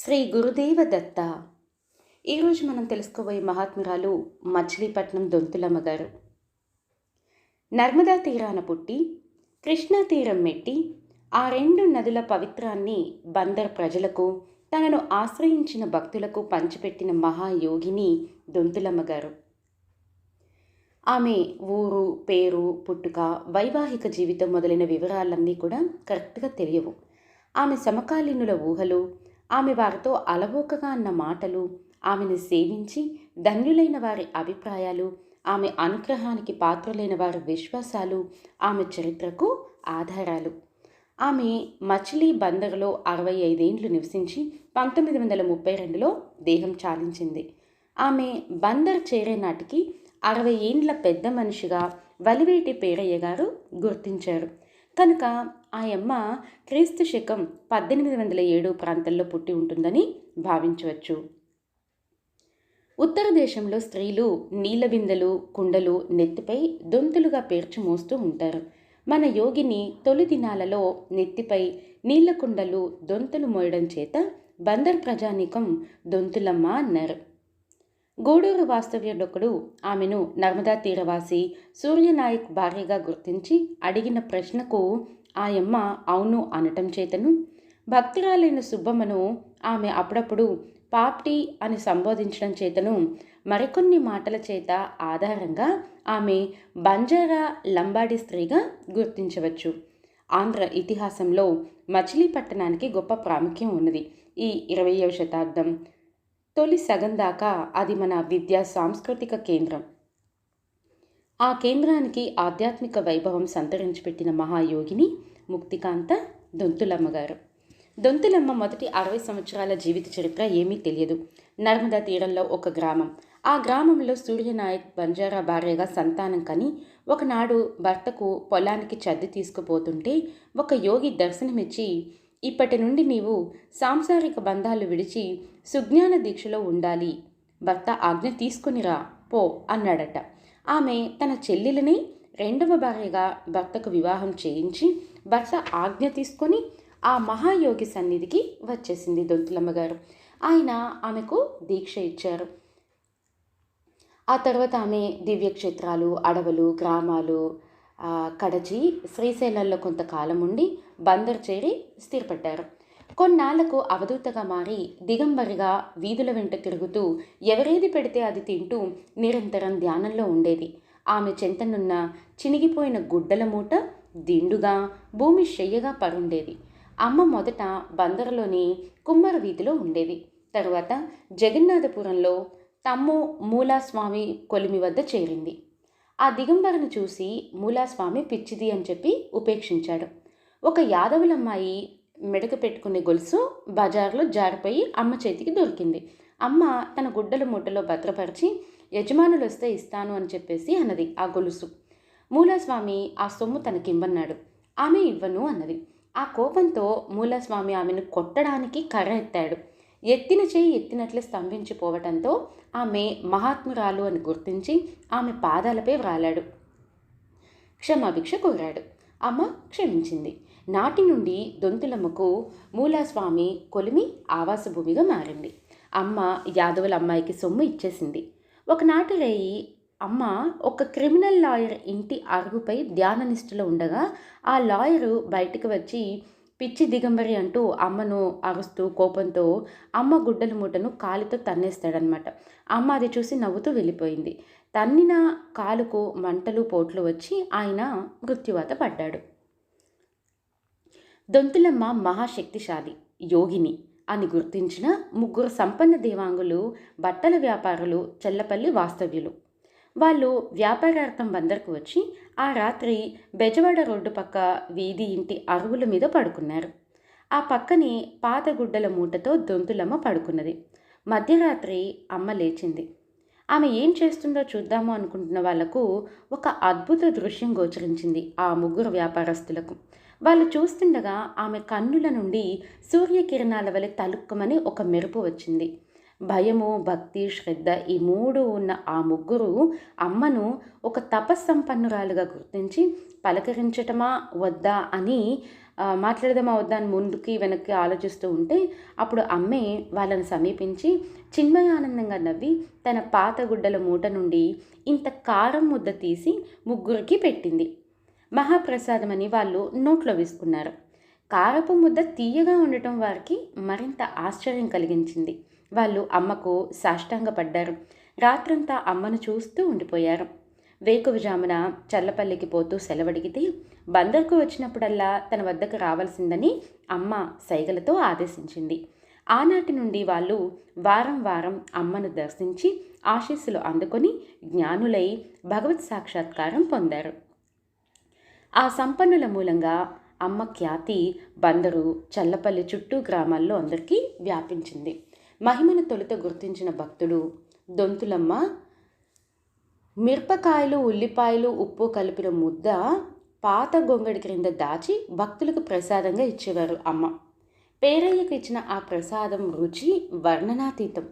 శ్రీ గురుదేవ దత్త ఈరోజు మనం తెలుసుకోబోయే మహాత్మురాలు మచిలీపట్నం దొంతులమ్మ గారు. నర్మదా తీరాన పుట్టి కృష్ణా తీరం మెట్టి ఆ రెండు నదుల పవిత్రాన్ని బందర్ ప్రజలకు తనను ఆశ్రయించిన భక్తులకు పంచిపెట్టిన మహాయోగిని దొంతులమ్మ గారు. ఆమె ఊరు పేరు పుట్టుక వైవాహిక జీవితం మొదలైన వివరాలన్నీ కూడా కరెక్ట్గా తెలియవు. ఆమె సమకాలీనుల ఊహలు ఆమె వారితో అలవోకగా అన్న మాటలు ఆమెను సేవించి ధన్యులైన వారి అభిప్రాయాలు ఆమె అనుగ్రహానికి పాత్రులైన వారి విశ్వాసాలు ఆమె చరిత్రకు ఆధారాలు. ఆమె మచిలీ బందర్లో అరవై ఐదేండ్లు నివసించి పంతొమ్మిది వందల ముప్పై రెండులో దేహం చాలించింది. ఆమె బందర్ చేరే నాటికి అరవై ఏండ్ల పెద్ద మనిషిగా వలివేటి పేరయ్య గారు గుర్తించారు. కనుక ఆయమ్మ క్రీస్తు శకం పద్దెనిమిది వందల ఏడు ప్రాంతంలో పుట్టి ఉంటుందని భావించవచ్చు. ఉత్తర దేశంలో స్త్రీలు నీళ్ళ బిందెలు కుండలు నెత్తిపై దొంతులుగా పేర్చి మోస్తూ ఉంటారు. మన యోగిని తొలి దినాలలో నెత్తిపై నీళ్ళ కుండలు దొంతులు మోయడం చేత బందర్ ప్రజానీకం దొంతులమ్మ అన్నారు. గూడూరు వాస్తవ్యుడొకడు ఆమెను నర్మదా తీరవాసి సూర్యనాయక్ భార్యగా గుర్తించి అడిగిన ప్రశ్నకు ఆయమ్మ అవును అనటం చేతను. భక్తురాలైన సుబ్బమ్మను ఆమె అప్పుడప్పుడు పాప్టి అని సంబోధించడం చేతను. మరికొన్ని మాటల చేత ఆధారంగా ఆమె బంజారా లంబాడి స్త్రీగా గుర్తించవచ్చు. ఆంధ్ర ఇతిహాసంలో మచిలీపట్టణానికి గొప్ప ప్రాముఖ్యం ఉన్నది. ఈ ఇరవయవ శతాబ్దం తొలి సగం దాకా అది మన విద్యా సాంస్కృతిక కేంద్రం. ఆ కేంద్రానికి ఆధ్యాత్మిక వైభవం సంతరించి పెట్టిన మహాయోగిని ముక్తికాంత దొంతులమ్మ గారు దొంతులమ్మ మొదటి అరవై సంవత్సరాల జీవిత చరిత్ర ఏమీ తెలియదు. నర్మదా తీరంలో ఒక గ్రామం. ఆ గ్రామంలో సూర్యనాయక్ బంజారా భార్యగా సంతానం కని ఒకనాడు భర్తకు పొలానికి చద్ది తీసుకుపోతుంటే ఒక యోగి దర్శనమిచ్చి ఇప్పటి నుండి నీవు సాంసారిక బంధాలు విడిచి సుజ్ఞాన దీక్షలో ఉండాలి. భర్త ఆజ్ఞ తీసుకునిరా పో అన్నాడట. ఆమె తన చెల్లెలని రెండవ భార్యగా భర్తకు వివాహం చేయించి భర్త ఆజ్ఞ తీసుకొని ఆ మహాయోగి సన్నిధికి వచ్చేసింది దొంతులమ్మ గారు. ఆయన ఆమెకు దీక్ష ఇచ్చారు. ఆ తర్వాత ఆమె దివ్యక్షేత్రాలు అడవులు గ్రామాలు కడచి శ్రీశైలంలో కొంతకాలం ఉండి బందర్ చేరి స్థిరపడ్డారు. కొన్నాళ్ళకు అవధూతగా మారి దిగంబరిగా వీధుల వెంట తిరుగుతూ ఎవరేది పెడితే అది తింటూ నిరంతరం ధ్యానంలో ఉండేది. ఆమె చెంతనున్న చినిగిపోయిన గుడ్డల మూట దిండుగా భూమి శయ్యగా పడుండేది. అమ్మ మొదట బందరులోని కుమ్మర వీధిలో ఉండేది. తరువాత జగన్నాథపురంలో తమ్ము మూలాస్వామి కొలిమి వద్ద చేరింది. ఆ దిగంబరను చూసి మూలాస్వామి పిచ్చిది అని చెప్పి ఉపేక్షించాడు. ఒక యాదవులమ్మాయి మెడక పెట్టుకునే గొలుసు బజార్లో జారిపోయి అమ్మ చేతికి దొరికింది. అమ్మ తన గుడ్డల మూటలో భద్రపరిచి యజమానులు వస్తే ఇస్తాను అని చెప్పేసి అన్నది ఆ గొలుసు. మూలాస్వామి ఆ సొమ్ము తనకివ్వన్నాడు ఆమె ఇవ్వను అన్నది. ఆ కోపంతో మూలస్వామి ఆమెను కొట్టడానికి కర్ర ఎత్తాడు. ఎత్తిన చేయి ఎత్తినట్లే స్తంభించిపోవటంతో ఆమె మహాత్మురాలు అని గుర్తించి ఆమె పాదాలపై వ్రాలాడు. క్షమాభిక్ష కోరాడు. అమ్మ క్షమించింది. నాటి నుండి దొంతులమ్మకు మూలాస్వామి కొలిమి ఆవాసభూమిగా మారింది. అమ్మ యాదవుల అమ్మాయికి సొమ్ము ఇచ్చేసింది. ఒకనాటి రేయి అమ్మ ఒక క్రిమినల్ లాయర్ ఇంటి అరుగుపై ధ్యాననిష్ఠలో ఉండగా ఆ లాయరు బయటకు వచ్చి పిచ్చి దిగంబరి అంటూ అమ్మను అరుస్తూ కోపంతో అమ్మ గుడ్డల మూటను కాలితో తన్నేస్తాడనమాట అమ్మ అది చూసి నవ్వుతూ వెళ్ళిపోయింది. తన్నిన కాలుకు మంటలు పోట్లు వచ్చి ఆయన మృత్యువాత పడ్డాడు. దొంతులమ్మ మహాశక్తిశాలి యోగిని అని గుర్తించిన ముగ్గురు సంపన్న దేవాంగులు బట్టల వ్యాపారులు చెల్లపల్లి వాస్తవ్యులు. వాళ్ళు వ్యాపారార్థం బందరకు వచ్చి ఆ రాత్రి బెజవాడ రోడ్డు పక్క వీధి ఇంటి అరువుల మీద పడుకున్నారు. ఆ పక్కనే పాత గుడ్డల మూటతో దొంతులమ్మ పడుకున్నది. మధ్యరాత్రి అమ్మ లేచింది. ఆమె ఏం చేస్తుందో చూద్దాము అనుకుంటున్న వాళ్ళకు ఒక అద్భుత దృశ్యం గోచరించింది ఆ ముగ్గురు వ్యాపారస్తులకు. వాళ్ళు చూస్తుండగా ఆమె కన్నుల నుండి సూర్యకిరణాల వలె తలుక్కమని ఒక మెరుపు వచ్చింది. భయము భక్తి శ్రద్ధ ఈ మూడు ఉన్న ఆ ముగ్గురు అమ్మను ఒక తపస్సంపన్నురాలుగా గుర్తించి పలకరించటమా వద్దా అని మాట్లాడదామా వద్దా అని ముందుకి వెనక్కి ఆలోచిస్తూ ఉంటే అప్పుడు అమ్మే వాళ్ళని సమీపించి చిన్మయానందంగా నవ్వి తన పాత గుడ్డల మూట నుండి ఇంత కారం ముద్ద తీసి ముగ్గురికి పెట్టింది. మహాప్రసాదం అని వాళ్ళు నోట్లో వేసుకున్నారు. కారపు ముద్ద తీయగా ఉండటం వారికి మరింత ఆశ్చర్యం కలిగించింది. వాళ్ళు అమ్మకు సాష్టాంగపడ్డారు రాత్రంతా అమ్మను చూస్తూ ఉండిపోయారు. వేకువజామున చల్లపల్లికి పోతూ సెలవడిగితే బందర్కు వచ్చినప్పుడల్లా తన వద్దకు రావాల్సిందని అమ్మ సైగలతో ఆదేశించింది. ఆనాటి నుండి వాళ్ళు వారం వారం అమ్మను దర్శించి ఆశీస్సులు అందుకొని జ్ఞానులై భగవత్ సాక్షాత్కారం పొందారు. ఆ సంపన్నుల మూలంగా అమ్మ ఖ్యాతి బందరు చల్లపల్లి చుట్టూ గ్రామాల్లో అందరికీ వ్యాపించింది. మహిమను తొలుత గుర్తించిన భక్తుడు దొంతులమ్మ. మిరపకాయలు ఉల్లిపాయలు ఉప్పు కలిపిన ముద్ద పాత గొంగడి క్రింద దాచి భక్తులకు ప్రసాదంగా ఇచ్చేవారు అమ్మ. పేరయ్యకు ఇచ్చిన ఆ ప్రసాదం రుచి వర్ణనాతీతం.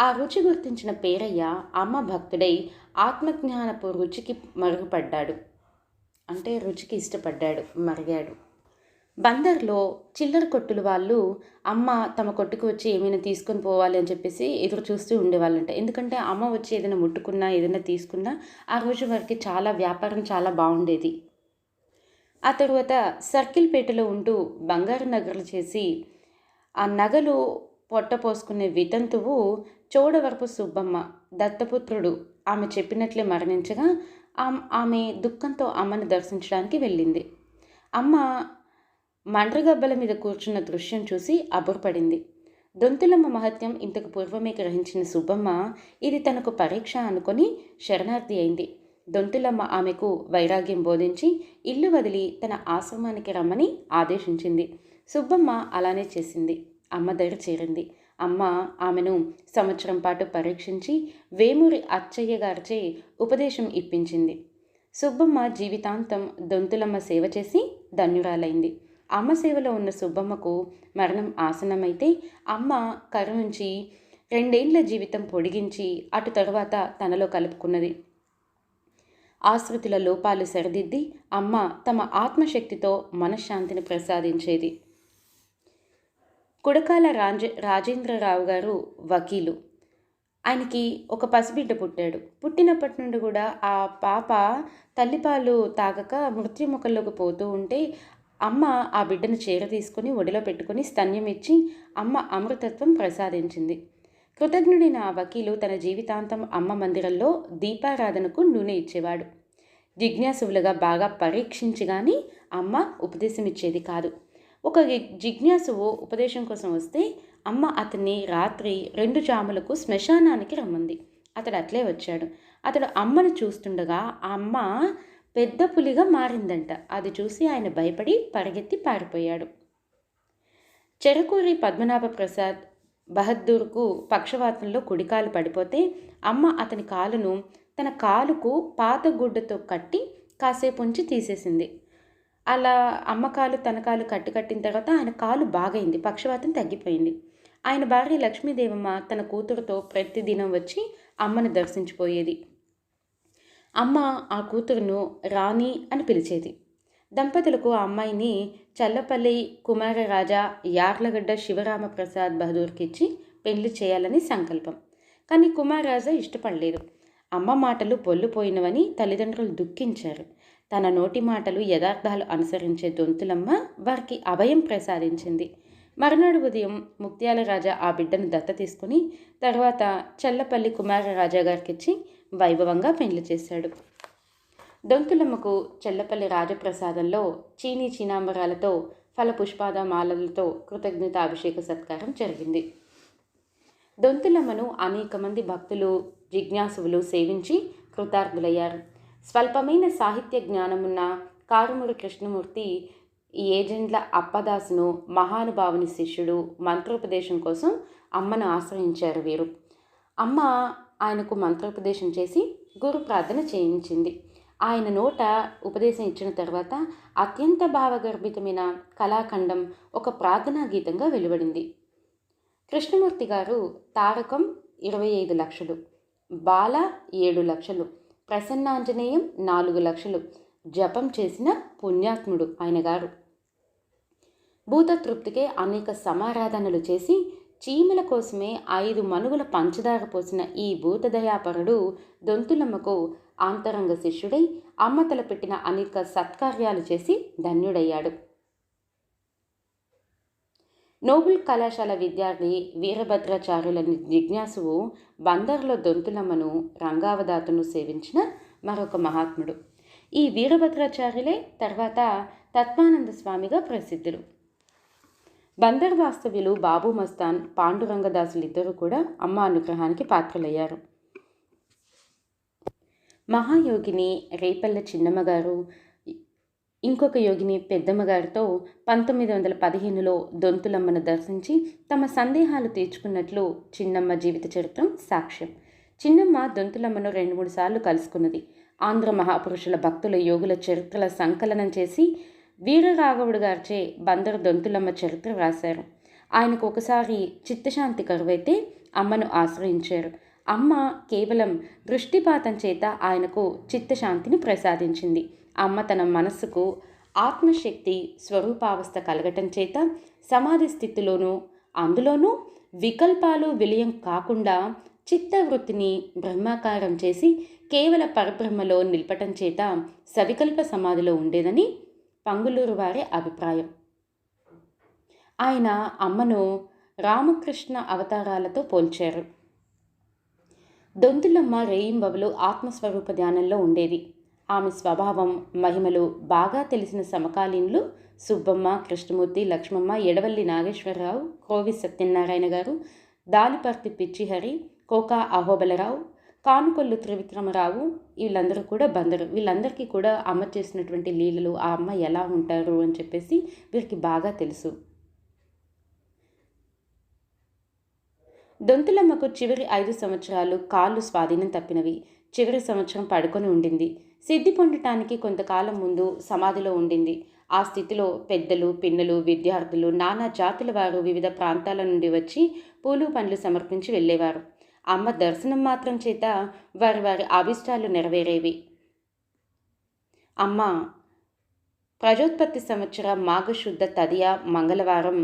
ఆ రుచి గుర్తించిన పేరయ్య అమ్మ భక్తుడై ఆత్మజ్ఞానపు రుచికి మరుగుపడ్డాడు. అంటే రుచికి ఇష్టపడ్డాడు మరిగాడు. బందర్లో చిల్లర కొట్టుల వాళ్ళు అమ్మ తమ కొట్టుకు వచ్చి ఏమైనా తీసుకొని పోవాలి అని చెప్పేసి ఎదురు చూస్తూ ఉండేవాళ్ళంట. ఎందుకంటే అమ్మ వచ్చి ఏదైనా ముట్టుకున్నా ఏదైనా తీసుకున్నా ఆ రోజు వారికి చాలా వ్యాపారం చాలా బాగుండేది. ఆ తరువాత సర్కిల్పేటలో ఉంటూ బంగారు నగలు చేసి ఆ నగలు పొట్ట పోసుకునే వితంతువు చోడవరపు సుబ్బమ్మ దత్తపుత్రుడు ఆమె చెప్పినట్లే మరణించగా ఆమె దుఃఖంతో అమ్మను దర్శించడానికి వెళ్ళింది. అమ్మ మండ్రగబ్బల మీద కూర్చున్న దృశ్యం చూసి అబ్బురపడింది. దొంతులమ్మ మహత్యం ఇంతకు పూర్వమే గ్రహించిన సుబ్బమ్మ ఇది తనకు పరీక్ష అనుకొని శరణార్థి అయింది. దొంతులమ్మ ఆమెకు వైరాగ్యం బోధించి ఇల్లు వదిలి తన ఆశ్రమానికి రమ్మని ఆదేశించింది. సుబ్బమ్మ అలానే చేసింది. అమ్మ దగ్గర చేరింది. అమ్మ ఆమెను సంవత్సరం పాటు పరీక్షించి వేమూరి అచ్చయ్య గారిచే ఉపదేశం ఇప్పించింది. సుబ్బమ్మ జీవితాంతం దొంతులమ్మ సేవ చేసి ధన్యురాలైంది. అమ్మ సేవలో ఉన్న సుబ్బమ్మకు మరణం ఆసనమైతే అమ్మ కరుణించి రెండేళ్ళ జీవితం పొడిగించి అటు తరువాత తనలో కలుపుకున్నది. ఆశృతుల లోపాలు సరిదిద్ది అమ్మ తమ ఆత్మశక్తితో మనశ్శాంతిని ప్రసాదించేది. కుడకాల రాజ రాజేంద్రరావు గారు వకీలు. ఆయనకి ఒక పసిబిడ్డ పుట్టాడు. పుట్టినప్పటి నుండి కూడా ఆ పాప తల్లిపాలు తాగక మృత్యుముఖంలోకి పోతూ ఉంటే అమ్మ ఆ బిడ్డను చీర తీసుకుని ఒడిలో పెట్టుకుని స్తన్యం ఇచ్చి అమ్మ అమృతత్వం ప్రసాదించింది. కృతజ్ఞుడైన ఆ వకీలు తన జీవితాంతం అమ్మ మందిరంలో దీపారాధనకు నూనె ఇచ్చేవాడు. జిజ్ఞాసువులుగా బాగా పరీక్షించి కానీ అమ్మ ఉపదేశం ఇచ్చేది కాదు. ఒక జిజ్ఞాసువు ఉపదేశం కోసం వస్తే అమ్మ అతన్ని రాత్రి రెండు జాములకు శ్మశానానికి రమ్మంది. అతడు అట్లే వచ్చాడు. అతడు అమ్మను చూస్తుండగా ఆ అమ్మ పెద్ద పులిగా మారిందంట. అది చూసి ఆయన భయపడి పరిగెత్తి పారిపోయాడు. చెరకూరి పద్మనాభ ప్రసాద్ బహద్దూర్కు పక్షవాతంలో కుడికాలు పడిపోతే అమ్మ అతని కాలును తన కాలుకు పాత గుడ్డతో కట్టి కాసేపు ఉంచి తీసేసింది. అలా అమ్మ కాలు తన కాలు కట్టి కట్టిన తర్వాత ఆయన కాలు బాగైంది. పక్షవాతం తగ్గిపోయింది. ఆయన భార్య లక్ష్మీదేవమ్మ తన కూతురుతో ప్రతిదినం వచ్చి అమ్మను దర్శించిపోయేది. అమ్మ ఆ కూతురును రాణి అని పిలిచేది. దంపతులకు ఆ అమ్మాయిని చల్లపల్లి కుమారరాజా యార్లగడ్డ శివరామప్రసాద్ బహదూర్కి ఇచ్చి పెళ్ళి చేయాలని సంకల్పం. కానీ కుమారరాజా ఇష్టపడలేదు. అమ్మ మాటలు పొల్లుపోయినవని తల్లిదండ్రులు దుఃఖించారు. తన నోటి మాటలు యథార్థాలు అనుసరించే దొంతులమ్మ వారికి అభయం ప్రసాదించింది. మరునాడు ఉదయం ముత్యాల రాజా ఆ బిడ్డను దత్త తీసుకుని తర్వాత చల్లపల్లి కుమారరాజా గారికి ఇచ్చి వైభవంగా పెండ్లి చేశాడు. దొంతులమ్మకు చెల్లపల్లి రాజప్రసాదంలో చీనీ చీనాంబరాలతో ఫలపుష్పాద మాలలతో కృతజ్ఞత అభిషేక సత్కారం జరిగింది. దొంతులమ్మను అనేక మంది భక్తులు జిజ్ఞాసువులు సేవించి కృతార్థులయ్యారు. స్వల్పమైన సాహిత్య జ్ఞానమున్న కారుమూరి కృష్ణమూర్తి ఈ ఏజెంట్ల అప్పదాసును మహానుభావుని శిష్యుడు మంత్రోపదేశం కోసం అమ్మను ఆశ్రయించారు వీరు. అమ్మ ఆయనకు మంత్రోపదేశం చేసి గురు ప్రార్థన చేయించింది. ఆయన నోట ఉపదేశం ఇచ్చిన తర్వాత అత్యంత భావగర్భితమైన కళాఖండం ఒక ప్రార్థనా గీతంగా వెలువడింది. కృష్ణమూర్తి గారు తారకం ఇరవై ఐదు లక్షలు బాల ఏడు లక్షలు ప్రసన్నాంజనేయం నాలుగు లక్షలు జపం చేసిన పుణ్యాత్ముడు ఆయన గారు. భూతతృప్తికే అనేక సమారాధనలు చేసి చీమల కోసమే ఐదు మనుగుల పంచదార పోసిన ఈ భూతదయాపరుడు దొంతులమ్మకు ఆంతరంగ శిష్యుడై అమ్మ తలపెట్టిన అనేక సత్కార్యాలు చేసి ధన్యుడయ్యాడు. నోబుల్ కళాశాల విద్యార్థి వీరభద్రాచార్యుల జిజ్ఞాసువు బందర్లో దొంతులమ్మను రంగావదాతను సేవించిన మరొక మహాత్ముడు. ఈ వీరభద్రాచార్యులే తర్వాత తత్వానంద స్వామిగా ప్రసిద్ధులు. బందర్ వాస్తవ్యులు బాబు మస్తాన్ పాండురంగదాసులు ఇద్దరు కూడా అమ్మ అనుగ్రహానికి పాత్రలయ్యారు. మహాయోగిని రేపల్ల చిన్నమ్మగారు ఇంకొక యోగిని పెద్దమ్మ గారితో పంతొమ్మిది వందల పదిహేనులో దొంతులమ్మను దర్శించి తమ సందేహాలు తీర్చుకున్నట్లు చిన్నమ్మ జీవిత చరిత్రం సాక్ష్యం. చిన్నమ్మ దొంతులమ్మను రెండు మూడు సార్లు కలుసుకున్నది. ఆంధ్ర మహాపురుషుల భక్తుల యోగుల చరిత్రల సంకలనం చేసి వీరరాఘవుడు గారిచే బందరు దొంతులమ్మ చరిత్ర రాశారు ఆయనకు ఒకసారి చిత్తశాంతి కరువైతే అమ్మను ఆశ్రయించారు. అమ్మ కేవలం దృష్టిపాతం చేత ఆయనకు చిత్తశాంతిని ప్రసాదించింది. అమ్మ తన మనస్సుకు ఆత్మశక్తి స్వరూపావస్థ కలగటం చేత సమాధి స్థితిలోనూ అందులోనూ వికల్పాలు విలయం కాకుండా చిత్తవృత్తిని బ్రహ్మాకారం చేసి కేవల పరబ్రహ్మలో నిలపటం చేత సవికల్ప సమాధిలో ఉండేదని పంగులూరు వారి అభిప్రాయం. ఆయన అమ్మను రామకృష్ణ అవతారాలతో పోల్చారు. దొంతులమ్మ రేయింబవలు ఆత్మస్వరూప ధ్యానంలో ఉండేది. ఆమె స్వభావం మహిమలు బాగా తెలిసిన సమకాలీనులు సుబ్బమ్మ కృష్ణమూర్తి లక్ష్మమ్మ ఎడవల్లి నాగేశ్వరరావు కోవి సత్యనారాయణ గారు దాలిపర్తి పిచ్చిహరి కోకా అహోబలరావు కానుకొల్లు త్రివిక్రమరావు వీళ్ళందరూ కూడా బందరు. వీళ్ళందరికీ కూడా అమ్మ చేసినటువంటి లీలలు ఆ అమ్మ ఎలా ఉంటారు? అని చెప్పేసి వీరికి బాగా తెలుసు. దొంతులమ్మకు చివరి ఐదు సంవత్సరాలు కాళ్ళు స్వాధీనం తప్పినవి. చివరి సంవత్సరం పడుకొని ఉండింది. సిద్ధి పొందటానికి కొంతకాలం ముందు సమాధిలో ఉండింది. ఆ స్థితిలో పెద్దలు పిన్నలు విద్యార్థులు నానా జాతుల వారు వివిధ ప్రాంతాల నుండి వచ్చి పూలు పండ్లు సమర్పించి వెళ్ళేవారు. అమ్మ దర్శనం మాత్రం చేత వారి వారి అభిష్టాలు నెరవేరేవి. అమ్మ ప్రజోత్పత్తి సంవత్సర మాఘశుద్ధ తదియ మంగళవారం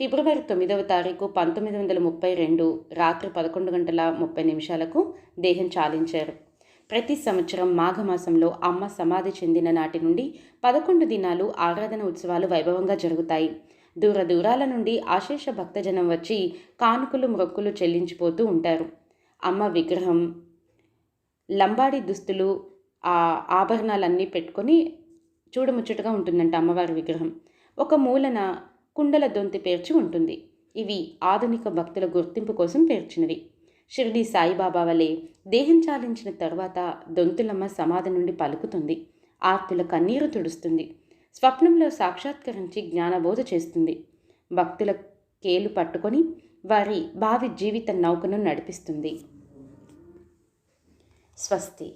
ఫిబ్రవరి తొమ్మిదవ తారీఖు పంతొమ్మిది వందల ముప్పై రెండు రాత్రి పదకొండు గంటల ముప్పై నిమిషాలకు దేహం చాలించారు. ప్రతి సంవత్సరం మాఘమాసంలో అమ్మ సమాధి చెందిన నాటి నుండి పదకొండు దినాలు ఆరాధన ఉత్సవాలు వైభవంగా జరుగుతాయి. దూర దూరాల నుండి ఆశేష భక్తజనం వచ్చి కానుకలు మొక్కులు చెల్లించిపోతూ ఉంటారు. అమ్మ విగ్రహం లంబాడి దుస్తులు ఆ ఆభరణాలన్నీ పెట్టుకొని చూడముచ్చటగా ఉంటుందంట అమ్మవారి విగ్రహం. ఒక మూలన కుండల దొంతి పేర్చి ఉంటుంది. ఇవి ఆధునిక భక్తుల గుర్తింపు కోసం పేర్చినవి. షిరిడి సాయిబాబా వలె దేహం చాలించిన తర్వాత దొంతులమ్మ సమాధి నుండి పలుకుతుంది. ఆర్తుల కన్నీరు తుడుస్తుంది. స్వప్నంలో సాక్షాత్కరించి జ్ఞానబోధ చేస్తుంది. భక్తుల కేలు పట్టుకొని వారి భావి జీవిత నౌకను నడిపిస్తుంది. స్వస్తి.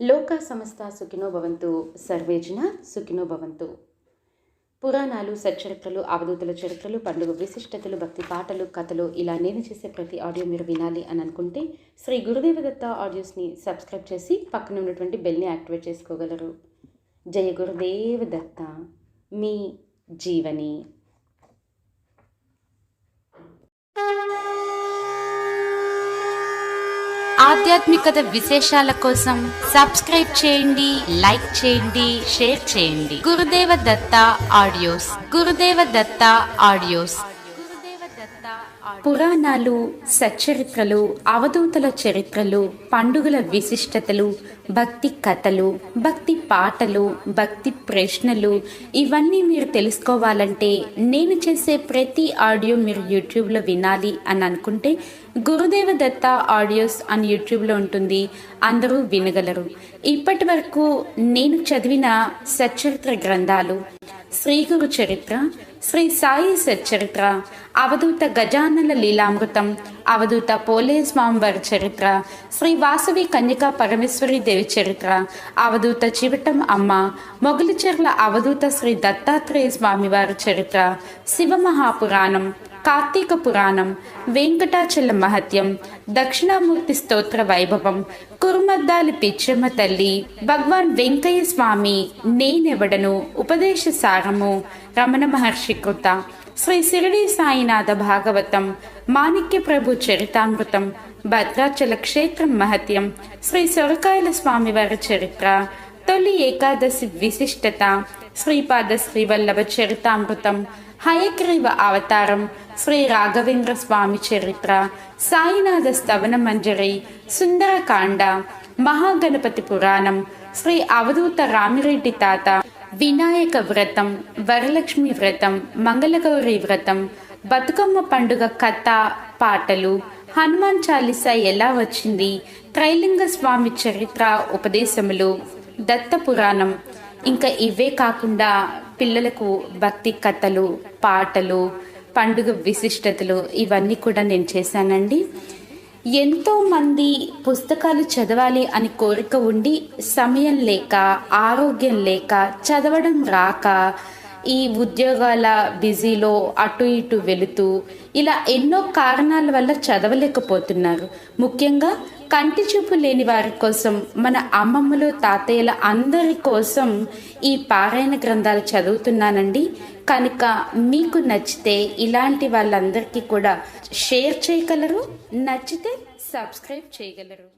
లోక సమస్త సుఖినో భవంతు. సర్వేజన సుఖినో భవంతు. పురాణాలు సచ్చరిత్రలు అవధూతుల చరిత్రలు పండుగ విశిష్టతలు భక్తి పాటలు కథలు ఇలా నేను చేసే ప్రతి ఆడియో మీరు వినాలి అని అనుకుంటే శ్రీ గురుదేవదత్త ఆడియోస్ని సబ్స్క్రైబ్ చేసి పక్కన ఉన్నటువంటి బెల్ని యాక్టివేట్ చేసుకోగలరు. జయ గురుదేవ దత్త మీ జీవని. ఆధ్యాత్మికత విశేషాల కోసం సబ్స్క్రైబ్ చేయండి లైక్ చేయండి షేర్ చేయండి. గురుదేవ దత్త ఆడియోస్ గురుదేవ దత్త ఆడియోస్. పురాణాలు సచ్చరిత్రలు అవధూతల చరిత్రలు పండుగల విశిష్టతలు భక్తి కథలు భక్తి పాటలు భక్తి ప్రశ్నలు ఇవన్నీ మీరు తెలుసుకోవాలంటే నేను చేసే ప్రతి ఆడియో మీరు యూట్యూబ్లో వినాలి అని అనుకుంటే గురుదేవ దత్త ఆడియోస్ అని యూట్యూబ్లో ఉంటుంది అందరూ వినగలరు. ఇప్పటి వరకు నేను చదివిన సచ్చరిత్ర గ్రంథాలు శ్రీగురు చరిత్ర శ్రీ సాయి సచ్చరిత్ర అవధూత గజానన లీలామృతం అవధూత పోలే స్వామివారి చరిత్ర శ్రీ వాసవి కన్యకా పరమేశ్వరి దేవి చరిత్ర అవధూత చివటం అమ్మ మొగలిచెర్ల అవధూత శ్రీ దత్తాత్రేయ స్వామివారి చరిత్ర శివ మహాపురాణం కార్తీక పురాణం వెంకటాచల మహత్యం దక్షిణామూర్తి స్తోత్ర వైభవం కురుమద్దాలి పిచ్చమ్మ తల్లి భగవాన్ వెంకయ్య స్వామి నేనెవడను ఉపదేశ సారము రమణ మహర్షి కృత శ్రీ శిరిడి సాయినాథ భాగవతం మాణిక్య ప్రభు చరితామృతం భద్రాచల క్షేత్రం మహత్యం శ్రీ సొరకాయల స్వామివారి చరిత్ర తొలి ఏకాదశి విశిష్టత శ్రీపాద శ్రీవల్లభ చరితామృతం హయగ్రీవ అవతారం శ్రీ రాఘవేంద్ర స్వామి చరిత్ర సాయినాథ స్తవన మంజరి సుందరకాండ మహాగణపతి పురాణం శ్రీ అవధూత రామిరెడ్డి తాత వినాయక వ్రతం వరలక్ష్మి వ్రతం మంగళగౌరి వ్రతం బతుకమ్మ పండుగ కథ పాటలు హనుమాన్ చాలీస ఎలా వచ్చింది త్రైలింగ స్వామి చరిత్ర ఉపదేశములు దత్త పురాణం ఇంకా ఇవే కాకుండా పిల్లలకు భక్తి కథలు పాటలు పండుగ విశిష్టతలు ఇవన్నీ కూడా నేను చేశానండి. ఎంతో మంది పుస్తకాలు చదవాలి అని కోరిక ఉండి సమయం లేక ఆరోగ్యం లేక చదవడం రాక ఈ ఉద్యోగాల బిజీలో అటు ఇటు వెళుతూ ఇలా ఎన్నో కారణాల వల్ల చదవలేకపోతున్నారు. ముఖ్యంగా కంటి చూపు లేని వారి కోసం మన అమ్మమ్మలు తాతయ్యల అందరి కోసం ఈ పారాయణ గ్రంథాలు చదువుతున్నానండి. కనుక మీకు నచ్చితే ఇలాంటి వాళ్ళందరికీ కూడా షేర్ చేయగలరు నచ్చితే సబ్స్క్రైబ్ చేయగలరు.